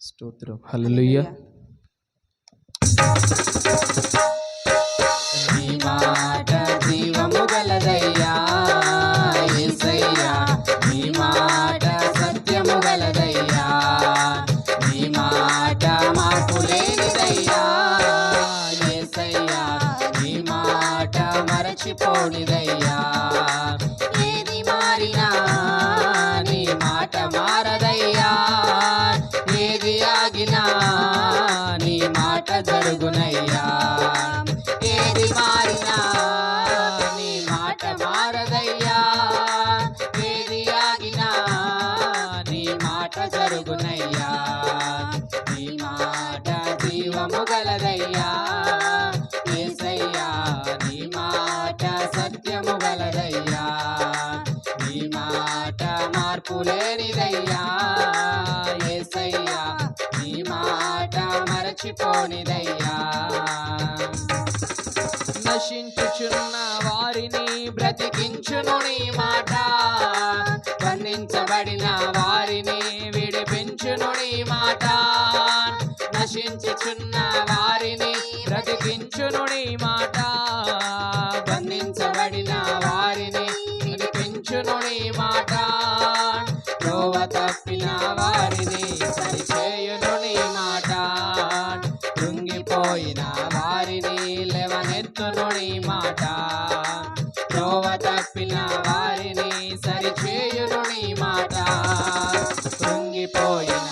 స్తోత్రం. హల్లెలూయా. నీ మాట జీవము గలదయ్యా యేసయ్యా అడుగునయ్యా ఏది మారినా నీ మాట మారదయ్యా. ఏది ఆగినా నీ మాట జరుగునయ్యా. నీ మాట జీవము గలదయ్యా. ఏసయ్యా నీ మాట సత్యము గలదయ్యా. నీ మాట మార్పు లేనిదయ్యా. మరచిపోనిదయ్యా. నశించుచున్న వారిని బ్రతికించును నీ మాట. బంధించబడిన వారిని విడిపించును నీ మాట. నశించుచున్న వారిని బ్రతికించును నీ మాట. బంధించబడిన వారిని విడిపించును నీ మాట. తప్పిన వారిని మాట. త్రోవ తప్పిన వారిని సరిచేయును నీ మాట. కృంగిపోయిన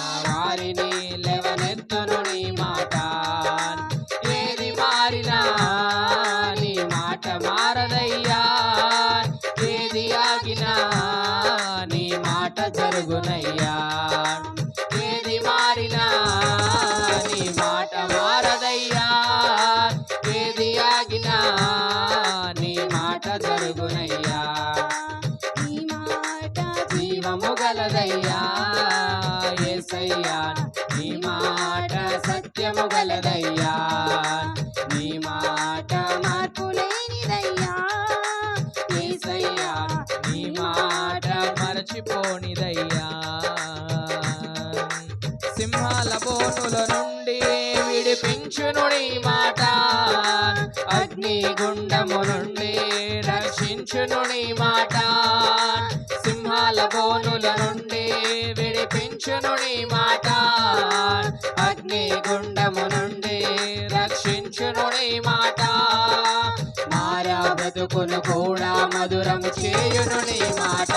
సత్యము గలదయ్యా నీ మాట మార్పు లేనిదయ్యా. ఏసయ్యా నీ మాట మరచిపోనిదయ్యా. సింహాల బోనుల నుండి విడిపించును నీ మాట. అగ్ని గుండము నుండి రక్షించును నీ మాట. సింహాల బోనుల నుండి విడిపించును నీ మాట. అగ్ని గుండము నుండి రక్షించును నీ మాట. మారా బతుకును కూడా మధురము చేయును నీ మాట.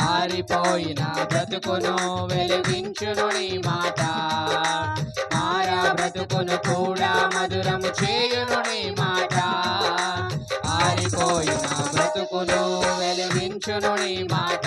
ఆరిపోయిన బ్రతుకును వెలిగించును నీ మాట. మారా బ్రతుకును కూడా మధురము చేయును నీ మాట. ఆరిపోయిన బ్రతుకును వెలిగించును నీ మాట.